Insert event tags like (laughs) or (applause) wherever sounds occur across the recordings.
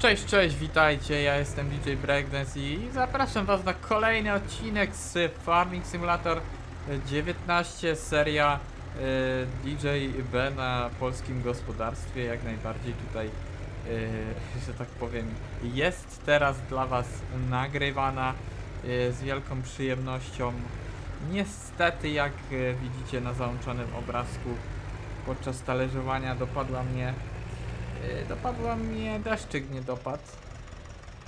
Cześć, cześć, witajcie, ja jestem DJ Breakdance i zapraszam was na kolejny odcinek z Farming Simulator 19, seria e, DJ B na polskim gospodarstwie, jak najbardziej tutaj, e, (laughs) że tak powiem, jest teraz dla was nagrywana e, z wielką przyjemnością. Niestety, jak widzicie na załączonym obrazku, podczas talerzowania dopadła mnie Dopadła mnie deszczyk nie dopadł.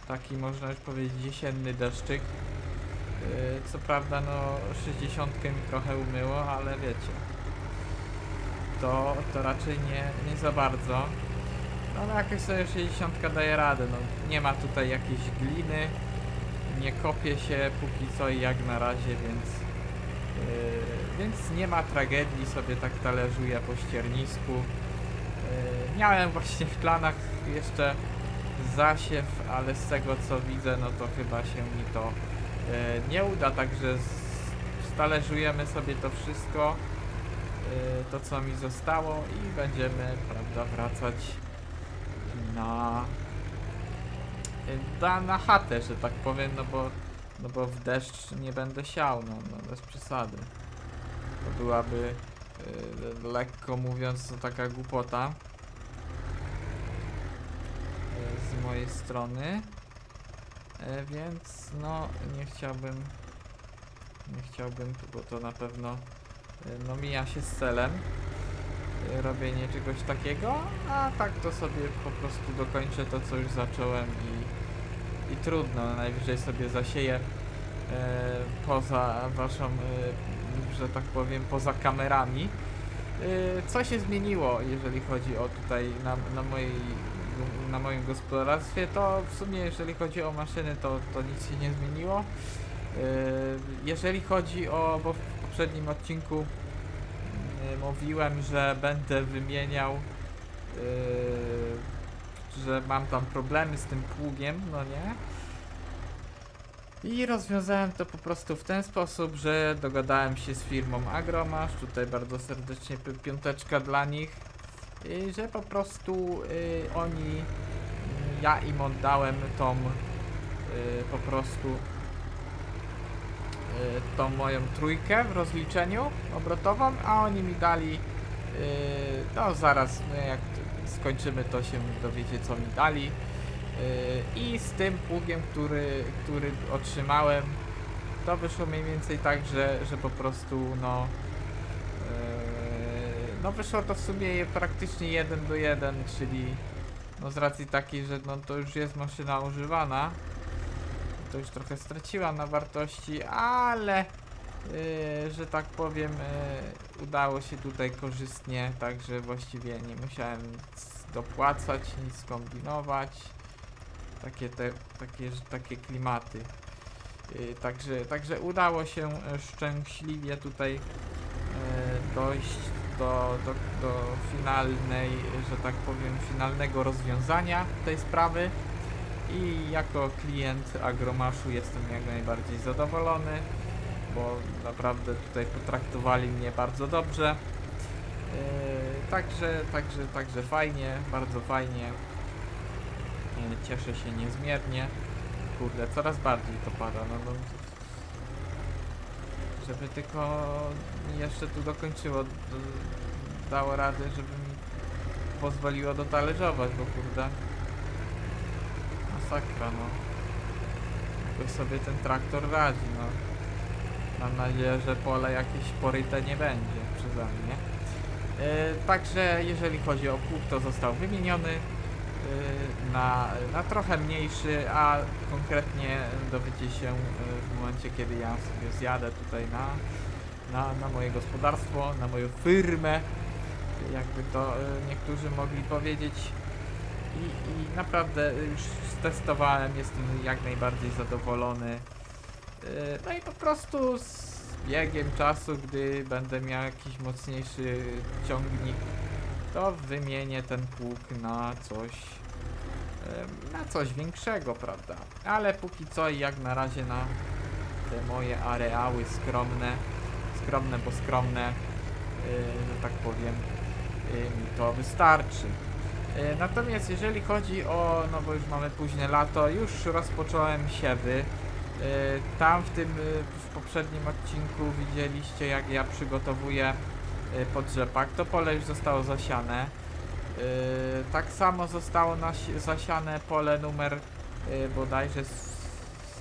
Taki można już powiedzieć jesienny deszczyk. Yy, Co prawda no 60 mi trochę umyło, ale wiecie. To, to raczej nie, nie za bardzo. No ale jakoś sobie 60 daje radę. No, nie ma tutaj jakiejś gliny. Nie kopie się póki co i jak na razie, więc yy, więc nie ma tragedii, sobie tak talerzuję po ściernisku. Yy, Miałem właśnie w planach jeszcze zasiew, ale z tego co widzę, no to chyba się mi to yy, nie uda, także stależujemy sobie to wszystko, yy, to co mi zostało i będziemy, prawda, wracać na na, na chatę, że tak powiem, no bo, no bo w deszcz nie będę siał, no, no bez przesady. To byłaby lekko mówiąc to taka głupota yy, z mojej strony. Yy, więc no nie chciałbym nie chciałbym, bo to na pewno yy, no mija się z celem yy, robienie czegoś takiego, a tak to sobie po prostu dokończę to co już zacząłem i, i trudno, najwyżej sobie zasieję yy, poza waszą, yy, że tak powiem, poza kamerami. Yy, Co się zmieniło, jeżeli chodzi o tutaj na, na, mojej, na moim gospodarstwie, to w sumie jeżeli chodzi o maszyny, to, to nic się nie zmieniło. Yy, Jeżeli chodzi o, bo w poprzednim odcinku yy, mówiłem, że będę wymieniał, że mam tam problemy z tym pługiem, no nie? I rozwiązałem to po prostu w ten sposób, że dogadałem się z firmą Agromasz, tutaj bardzo serdecznie pi- piąteczka dla nich, że po prostu y, oni, y, ja im oddałem tą y, po prostu tą moją trójkę w rozliczeniu obrotową, a oni mi dali, no zaraz no jak skończymy to się dowiecie co mi dali. Yy, I z tym pługiem, który, który otrzymałem, to wyszło mniej więcej tak, że, że po prostu no. yy, no wyszło to w sumie praktycznie jeden do jeden, czyli no z racji takiej, że no to już jest maszyna używana, to już trochę straciła na wartości, ale yy, że tak powiem, yy, udało się tutaj korzystnie, także właściwie nie musiałem dopłacać, nic kombinować takie te, takie, takie klimaty. Yy, także, także udało się e, szczęśliwie tutaj e, dojść do, do, do finalnej, że tak powiem, finalnego rozwiązania tej sprawy i jako klient Agromaszu jestem jak najbardziej zadowolony, bo naprawdę tutaj potraktowali mnie bardzo dobrze. Yy, Także, także, także fajnie, bardzo fajnie. Cieszę się niezmiernie. Kurde, coraz bardziej to pada. No, no, żeby tylko jeszcze tu dokończyło, dało radę, żeby mi pozwoliło dotalerzować, bo kurde. Masakra, no. Jakoś sobie ten traktor radzi, no. Mam nadzieję, że pole jakieś poryte nie będzie przeze mnie. E, także jeżeli chodzi o pług, to został wymieniony na, na trochę mniejszy, a konkretnie dowiecie się y, w momencie, kiedy ja sobie zjadę tutaj na, na, na moje gospodarstwo, na moją firmę, jakby to y, niektórzy mogli powiedzieć. I, I naprawdę już stestowałem, jestem jak najbardziej zadowolony. Y, No i po prostu z biegiem czasu, gdy będę miał jakiś mocniejszy ciągnik, to wymienię ten pług na coś na coś większego, prawda? Ale póki co jak na razie na te moje areały skromne, skromne bo skromne, yy, że tak powiem, yy, mi to wystarczy. E, Natomiast jeżeli chodzi o, no bo już mamy późne lato, już rozpocząłem siewy. Tam w tym, w poprzednim odcinku widzieliście jak ja przygotowuję e, podrzepak. To pole już zostało zasiane. E, Tak samo zostało zasiane pole numer e, bodajże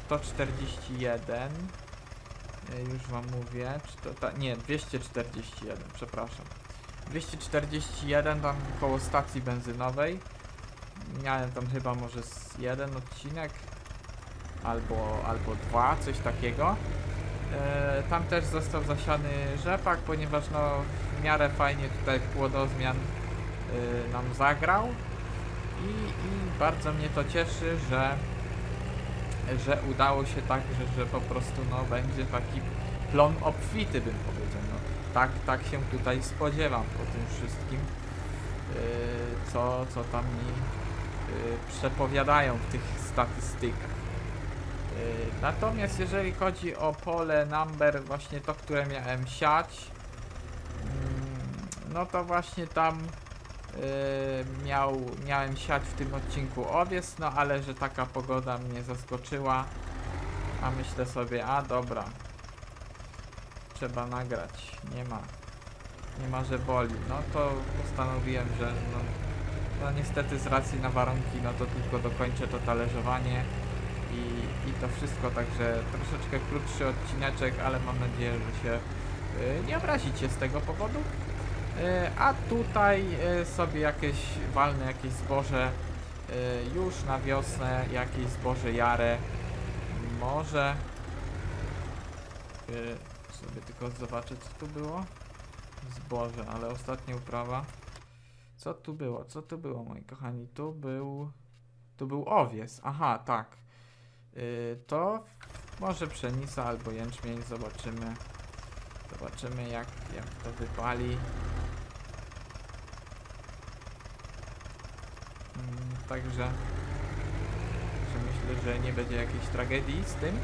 141. E, Już wam mówię, czy to ta, nie, 241, przepraszam. 241 tam koło stacji benzynowej. Miałem tam chyba może jeden odcinek albo, albo dwa, coś takiego. E, tam też został zasiany rzepak, ponieważ no w miarę fajnie tutaj płodozmian e, nam zagrał i, i bardzo mnie to cieszy, że że udało się tak, że, że po prostu no będzie taki plon obfity bym powiedział. No, tak, tak się tutaj spodziewam po tym wszystkim, yy, co, co tam mi yy, przepowiadają w tych statystykach. Yy, natomiast jeżeli chodzi o pole number, właśnie to, które miałem siać, mm, no to właśnie tam yy, miał, miałem siać w tym odcinku owiec, no ale że taka pogoda mnie zaskoczyła, a myślę sobie, a dobra, trzeba nagrać, nie ma, nie ma, że boli, no to postanowiłem, że no, no niestety z racji na warunki, no to tylko dokończę to talerzowanie i, i to wszystko, także troszeczkę krótszy odcineczek, ale mam nadzieję, że się yy, nie obrazicie z tego powodu. E, A tutaj e, sobie jakieś walne jakieś zboże już na wiosnę, jakieś zboże jare. Może. Sobie tylko zobaczę co tu było. Zboże, ale ostatnia uprawa. Co tu było, co tu było moi kochani, tu był tu był owies, aha tak to może pszenica albo jęczmień, zobaczymy zobaczymy jak, jak to wypali Mm, Także, że myślę, że nie będzie jakiejś tragedii z tym.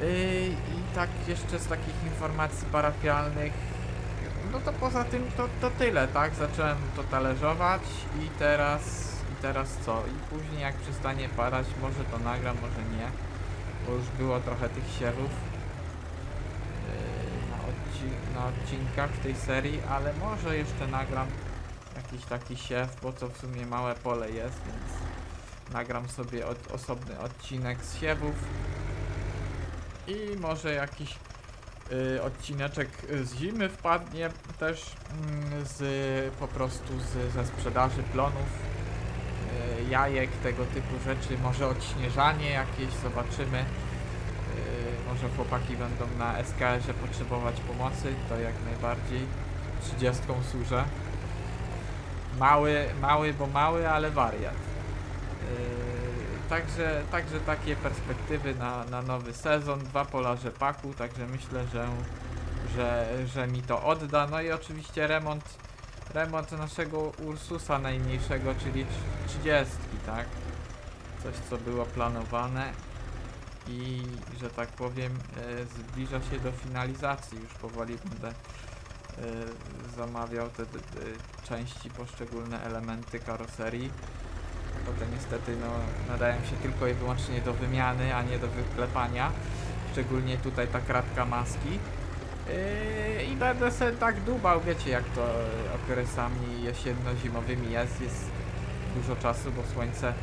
Yy, I tak jeszcze z takich informacji parafialnych, no to poza tym to, to tyle, tak? Zacząłem to talerzować i teraz, teraz co? I później jak przestanie padać, może to nagram, może nie, bo już było trochę tych siewów yy, na, odci- na odcinkach w tej serii, ale może jeszcze nagram jakiś taki siew, bo to w sumie małe pole jest, więc nagram sobie od, osobny odcinek z siewów. I może jakiś y, odcineczek z zimy wpadnie też mm, z po prostu z, ze sprzedaży plonów jajek, tego typu rzeczy, może odśnieżanie jakieś, zobaczymy y, może chłopaki będą na SKS-ie potrzebować pomocy, to jak najbardziej 30 służę Mały, mały, bo mały, ale wariat. Yy, także, także takie perspektywy na, na nowy sezon, dwa pola rzepaku, także myślę, że, że, że mi to odda. No i oczywiście remont, remont naszego Ursusa najmniejszego, czyli 30, tak? Coś, co było planowane i, że tak powiem, yy, zbliża się do finalizacji. Już powoli będę y, zamawiał te, te, te części, poszczególne elementy karoserii. Bo te niestety no, nadają się tylko i wyłącznie do wymiany, a nie do wyklepania. Szczególnie tutaj ta kratka maski. Yy, I będę sobie tak dubał, wiecie jak to okresami jesienno-zimowymi jest. Jest dużo czasu, bo słońce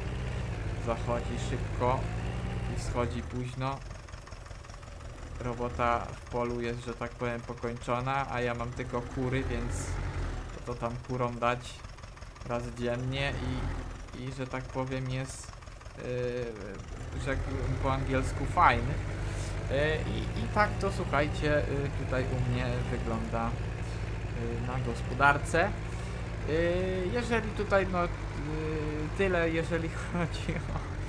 zachodzi szybko i wschodzi późno robota w polu jest, że tak powiem, pokończona, a ja mam tylko kury, więc to, tam kurom dać raz dziennie i, i że tak powiem jest, yy, rzekłbym po angielsku fajny. Yy, i, I tak to słuchajcie, yy, tutaj u mnie wygląda yy, na gospodarce. Jeżeli tutaj no tyle, jeżeli (laughs) chodzi o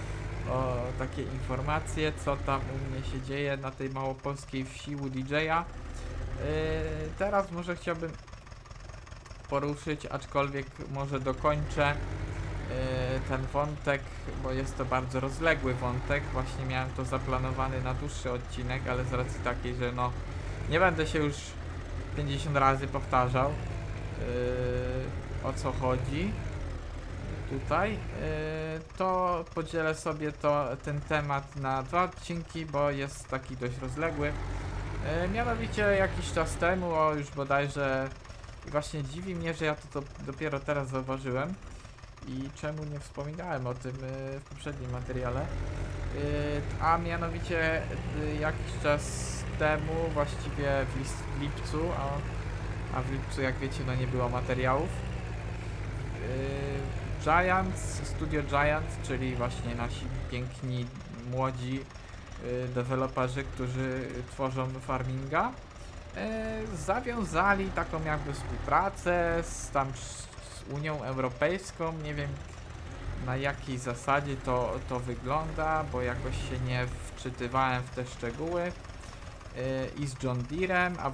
o takie informacje, co tam u mnie się dzieje na tej małopolskiej wsi u DJ-a. Teraz może chciałbym poruszyć, aczkolwiek może dokończę ten wątek, bo jest to bardzo rozległy wątek. Właśnie miałem to zaplanowany na dłuższy odcinek, ale z racji takiej, że no nie będę się już 50 razy powtarzał. Yy, o co chodzi tutaj, y, to podzielę sobie to, ten temat na dwa odcinki, bo jest taki dość rozległy. Y, Mianowicie jakiś czas temu, o już bodajże właśnie dziwi mnie, że ja to, to dopiero teraz zauważyłem i czemu nie wspominałem o tym y, w poprzednim materiale. Y, A mianowicie y, jakiś czas temu, właściwie w, lipcu, a, a w lipcu jak wiecie no nie było materiałów. Giants, Studio Giants, czyli właśnie nasi piękni, młodzi deweloperzy, którzy tworzą farminga, zawiązali taką jakby współpracę z tam Unią Europejską, nie wiem na jakiej zasadzie to, to wygląda, bo jakoś się nie wczytywałem w te szczegóły. Yy, I z John Deerem, a,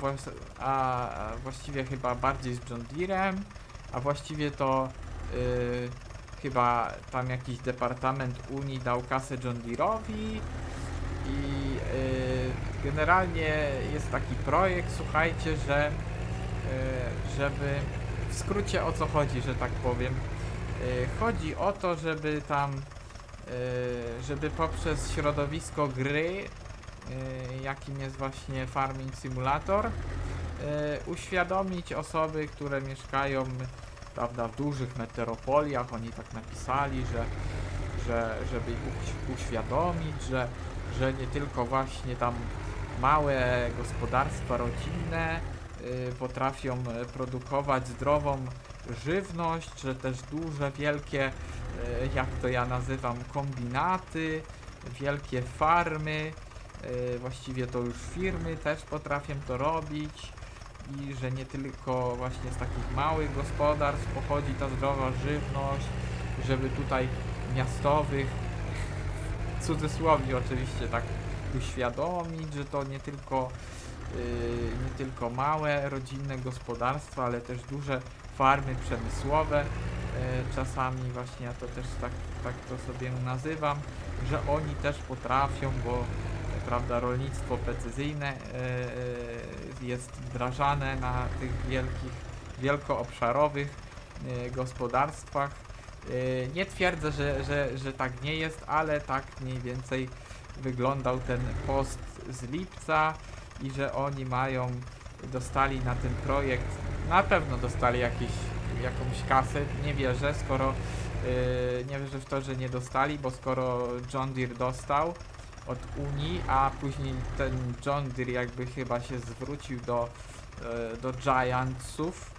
a właściwie chyba bardziej z John Deerem, a właściwie to yy, chyba tam jakiś departament Unii dał kasę John Deere'owi i yy, generalnie jest taki projekt, słuchajcie, że yy, żeby skrócie o co chodzi, że tak powiem. Yy, Chodzi o to, żeby tam, yy, żeby poprzez środowisko gry, yy, jakim jest właśnie Farming Simulator, uświadomić osoby, które mieszkają prawda, w dużych metropoliach, oni tak napisali, że, że żeby ich uś- uświadomić, że, że nie tylko właśnie tam małe gospodarstwa rodzinne y, potrafią y, produkować zdrową żywność, że też duże, wielkie, y, jak to ja nazywam, kombinaty, wielkie farmy, y, właściwie to już firmy też potrafią to robić i że nie tylko właśnie z takich małych gospodarstw pochodzi ta zdrowa żywność, żeby tutaj miastowych, w cudzysłowie oczywiście tak uświadomić, że to nie tylko nie tylko małe rodzinne gospodarstwa, ale też duże farmy przemysłowe. Yy, czasami właśnie ja to też tak, tak to sobie nazywam, że oni też potrafią, bo prawda, rolnictwo precyzyjne yy, jest wdrażane na tych wielkich, wielkoobszarowych gospodarstwach. Nie twierdzę, że, że, że tak nie jest, ale tak mniej więcej wyglądał ten post z lipca i że oni mają, dostali na ten projekt, na pewno dostali jakieś, jakąś kasę, nie wierzę, skoro, yy, nie wierzę w to, że nie dostali, bo skoro John Deere dostał od Unii, a później ten John Deere jakby chyba się zwrócił do, yy, do Giantsów,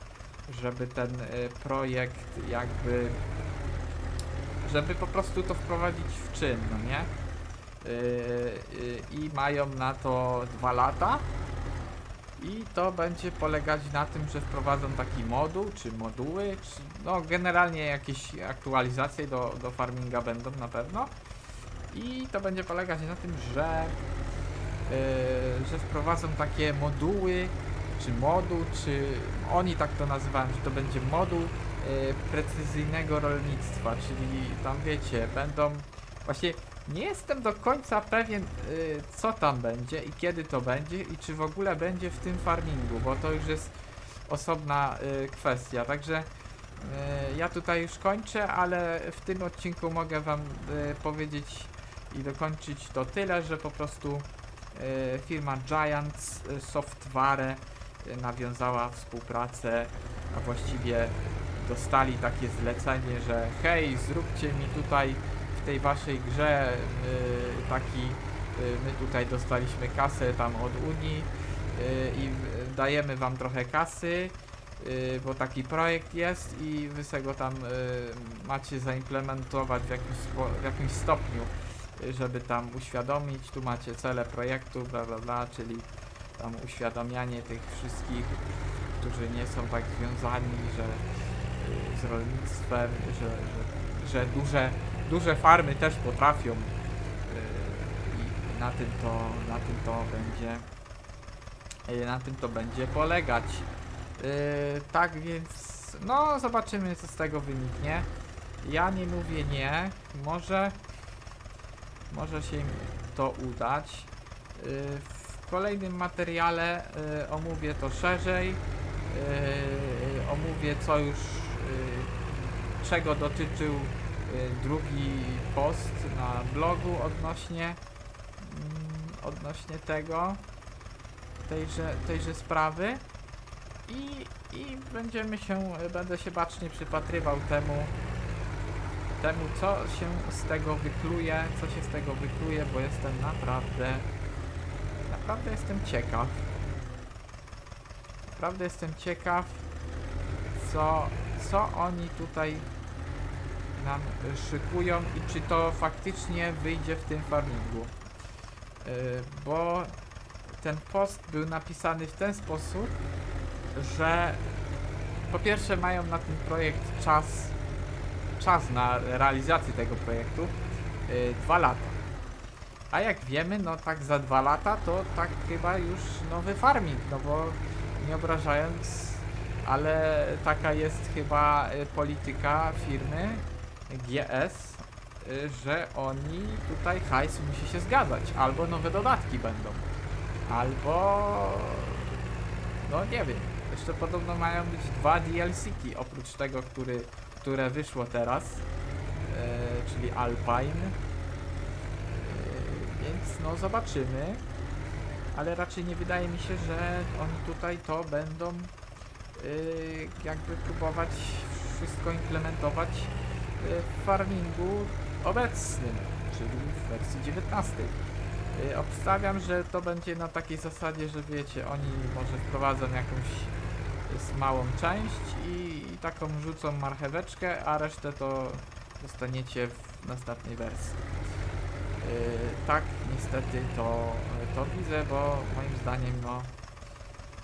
żeby ten yy, projekt jakby, żeby po prostu to wprowadzić w czyn, no nie? Yy, yy, i mają na to dwa lata. I to będzie polegać na tym, że wprowadzą taki moduł, czy moduły, czy no generalnie jakieś aktualizacje do, do farminga będą na pewno. I to będzie polegać na tym, że, yy, że wprowadzą takie moduły, czy moduł, czy oni tak to nazywają, że to będzie moduł yy, precyzyjnego rolnictwa, czyli tam wiecie, będą właśnie nie jestem do końca pewien, y, co tam będzie i kiedy to będzie i czy w ogóle będzie w tym farmingu, bo to już jest osobna y, kwestia. Także y, ja tutaj już kończę, ale w tym odcinku mogę Wam y, powiedzieć i dokończyć to tyle, że po prostu y, firma Giants y, Software y, nawiązała współpracę, a właściwie dostali takie zlecenie, że hej, zróbcie mi tutaj w tej waszej grze y, taki y, my tutaj dostaliśmy kasę tam od Unii y, i dajemy wam trochę kasy, y, bo taki projekt jest i wy se go tam y, macie zaimplementować w jakimś, w jakimś stopniu, żeby tam uświadomić, tu macie cele projektu, bla bla bla, czyli tam uświadamianie tych wszystkich, którzy nie są tak związani, że y, z rolnictwem, że, że, że duże duże farmy też potrafią yy, i na tym to, na tym to będzie yy, na tym to będzie polegać. Yy, tak więc no zobaczymy co z tego wyniknie. Ja nie mówię nie, może może się to udać. W kolejnym materiale omówię to szerzej. Omówię co już y, czego dotyczył y, drugi post na blogu odnośnie mm, odnośnie tego tejże, tejże sprawy. I, i będziemy się, będę się bacznie przypatrywał temu temu co się z tego wykluje, co się z tego wykluje, bo jestem naprawdę naprawdę jestem ciekaw. Naprawdę jestem ciekaw co, co oni tutaj nam y, szykują i czy to faktycznie wyjdzie w tym farmingu. Yy, bo ten post był napisany w ten sposób, że po pierwsze mają na ten projekt czas, czas na realizację tego projektu yy, dwa lata. A jak wiemy, no tak za dwa lata to tak chyba już nowy farming, no bo nie obrażając, ale taka jest chyba polityka firmy GS, y, że oni tutaj hajs musi się zgadzać, albo nowe dodatki będą, albo no nie wiem, jeszcze podobno mają być dwa DLC-ki oprócz tego, który, które wyszło teraz, y, czyli Alpine, Y, więc no zobaczymy, ale raczej nie wydaje mi się, że oni tutaj to będą y, jakby próbować wszystko implementować w farmingu obecnym, czyli w wersji 19. Y, Obstawiam, że to będzie na takiej zasadzie, że wiecie, oni może wprowadzą jakąś y, małą część i, i taką rzucą marcheweczkę, a resztę to dostaniecie w następnej wersji. Yy, tak, niestety to, to widzę, bo moim zdaniem no,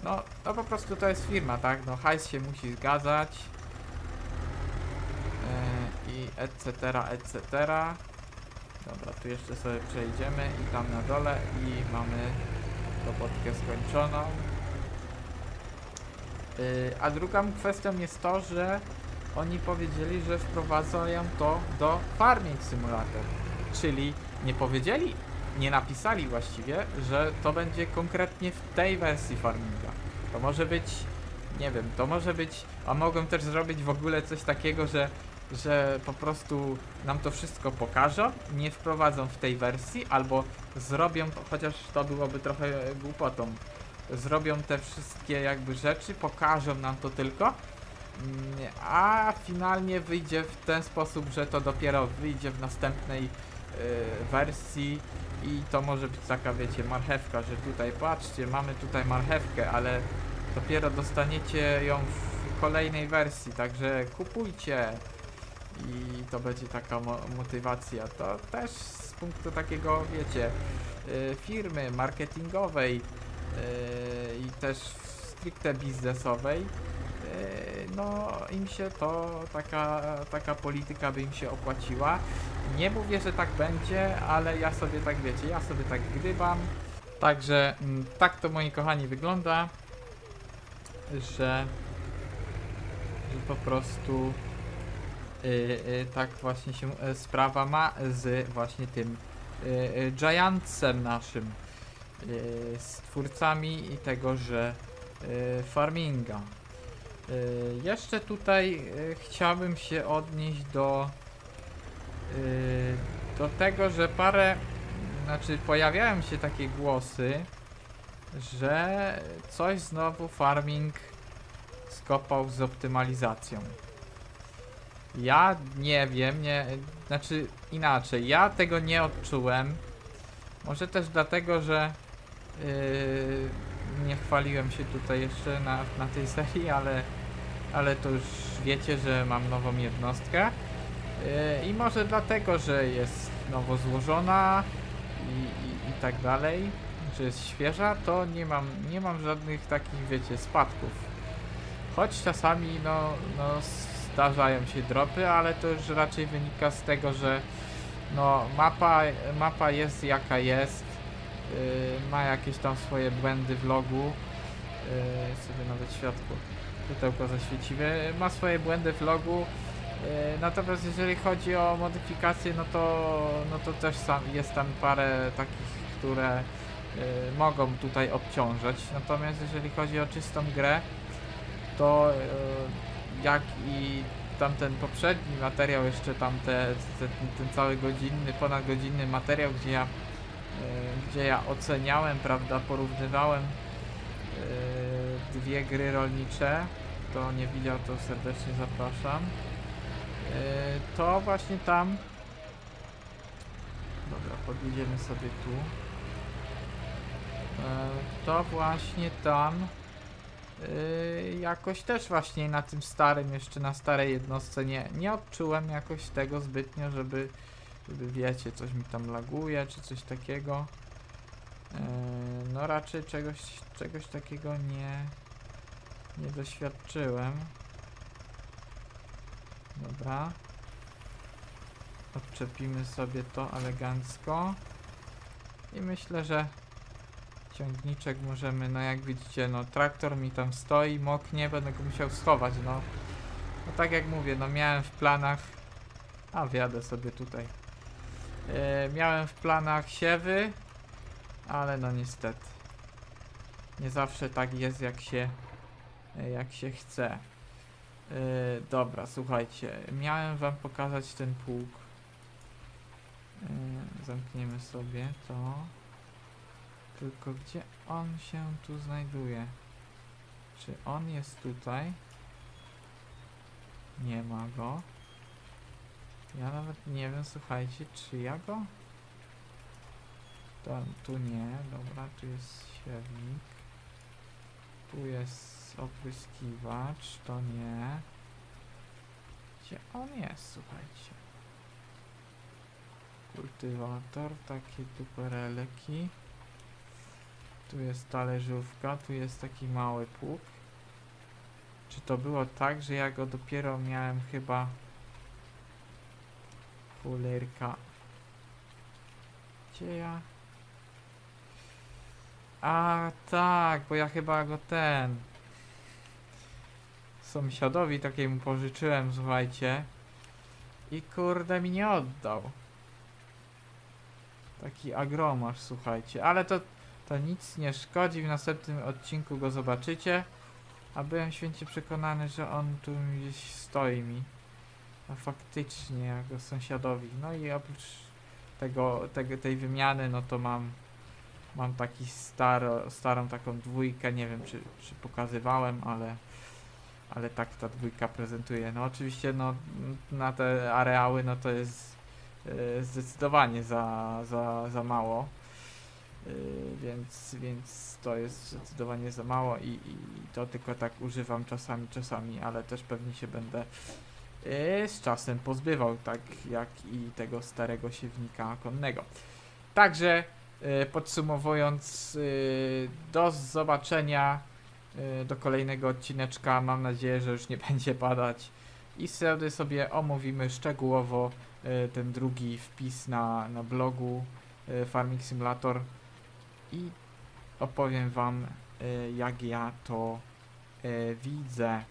no, no po prostu to jest firma, tak, no hajs się musi zgadzać etc, etc. Dobra, tu jeszcze sobie przejdziemy i tam na dole i mamy robotkę skończoną. Yy, a drugą kwestią jest to, że oni powiedzieli, że wprowadzają to do Farming Simulator. Czyli nie powiedzieli, nie napisali właściwie, że to będzie konkretnie w tej wersji farminga. To może być, nie wiem, to może być, a mogą też zrobić w ogóle coś takiego, że, że po prostu nam to wszystko pokażą, nie wprowadzą w tej wersji, albo zrobią, chociaż to byłoby trochę głupotą, zrobią te wszystkie jakby rzeczy, pokażą nam to tylko, mm, a finalnie wyjdzie w ten sposób, że to dopiero wyjdzie w następnej y, wersji i to może być taka, wiecie, marchewka, że tutaj patrzcie, mamy tutaj marchewkę, ale dopiero dostaniecie ją w kolejnej wersji, także kupujcie i to będzie taka mo motywacja. To też z punktu takiego, wiecie, y, firmy marketingowej y, i też stricte biznesowej, y, no im się to, taka, taka polityka by im się opłaciła. Nie mówię, że tak będzie, ale ja sobie tak wiecie, ja sobie tak gdybam. Także mm, tak to moi kochani wygląda, że, że po prostu tak właśnie się y, sprawa ma z właśnie tym y, y, Giantsem naszym, y, z twórcami i tego, że y, farminga. Y, jeszcze tutaj y, chciałbym się odnieść do y, do tego, że parę znaczy pojawiają się takie głosy, że coś znowu farming skopał z optymalizacją. Ja nie wiem, nie, znaczy inaczej, ja tego nie odczułem. Może też dlatego, że yy, nie chwaliłem się tutaj jeszcze na, na tej serii, ale, ale to już wiecie, że mam nową jednostkę. Yy, I może dlatego, że jest nowo złożona i, i, i tak dalej, że jest świeża, to nie mam, nie mam żadnych takich, wiecie, spadków. Choć czasami, no, no zdarzają się dropy, ale to już raczej wynika z tego, że no mapa, mapa jest jaka jest, yy, ma jakieś tam swoje błędy w logu, yy, sobie nawet światło światełko zaświecimy, ma swoje błędy w logu, yy, natomiast jeżeli chodzi o modyfikacje, no to, no to też sam, jest tam parę takich, które yy, mogą tutaj obciążać, natomiast jeżeli chodzi o czystą grę, to yy, jak i tamten poprzedni materiał, jeszcze te, ten, cały godzinny, ponad godzinny materiał, gdzie ja, e, gdzie ja oceniałem, prawda, porównywałem e, dwie gry rolnicze, kto nie widział, to serdecznie zapraszam. E, to właśnie tam. Dobra, podjedziemy sobie tu. To właśnie tam. E, jakoś też właśnie na tym starym, jeszcze na starej jednostce nie, nie odczułem jakoś tego zbytnio, żeby, żeby wiecie, coś mi tam laguje, czy coś takiego. E, no raczej czegoś, czegoś takiego nie, nie doświadczyłem. Dobra. Odczepimy sobie to elegancko. I myślę, że ciągniczek możemy, no jak widzicie, no traktor mi tam stoi, moknie, będę go musiał schować, no. No tak jak mówię, no miałem w planach, a wjadę sobie tutaj. E, miałem w planach siewy, ale no niestety. Nie zawsze tak jest jak się, e, jak się chce. Yy, dobra, słuchajcie, miałem wam pokazać ten pług. Zamkniemy sobie to. Tylko gdzie on się tu znajduje? Czy on jest tutaj? Nie ma go. Ja nawet nie wiem, słuchajcie, czy ja go? To, tu nie, dobra, tu jest siewnik. Tu jest opryskiwacz, to nie. Gdzie on jest, słuchajcie? Kultywator, takie dupereleki. Tu jest talerzówka, tu jest taki mały pług. Czy to było tak, że ja go dopiero miałem chyba Fulerka. Gdzie ja? A tak, bo ja chyba go ten sąsiadowi takiemu pożyczyłem, słuchajcie. I kurde mi nie oddał. Taki agromasz, słuchajcie. Ale to, to nic nie szkodzi, w następnym odcinku go zobaczycie. A byłem święcie przekonany, że on tu gdzieś stoi mi. A faktycznie, jako sąsiadowi. No i oprócz tego, tego, tej wymiany, no to mam mam taki staro, starą taką dwójkę, nie wiem czy, czy pokazywałem, ale ale tak ta dwójka prezentuje. No oczywiście no na te areały no to jest e, zdecydowanie za, za, za mało. E, więc, więc to jest zdecydowanie za mało i, i to tylko tak używam czasami, czasami, ale też pewnie się będę e, z czasem pozbywał, tak jak i tego starego siewnika konnego. Także e, podsumowując, do zobaczenia do kolejnego odcineczka. Mam nadzieję, że już nie (laughs) będzie padać. I wtedy sobie omówimy szczegółowo ten drugi wpis na, na blogu Farming Simulator i opowiem Wam, e, jak ja to e, widzę.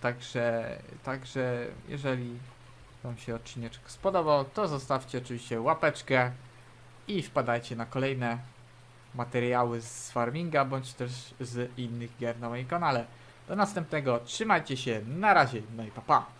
Także, także jeżeli Wam się odcineczek spodobał, to zostawcie oczywiście łapeczkę i wpadajcie na kolejne materiały z farminga, bądź też z innych gier na moim kanale. Do następnego, trzymajcie się, na razie, no i pa pa.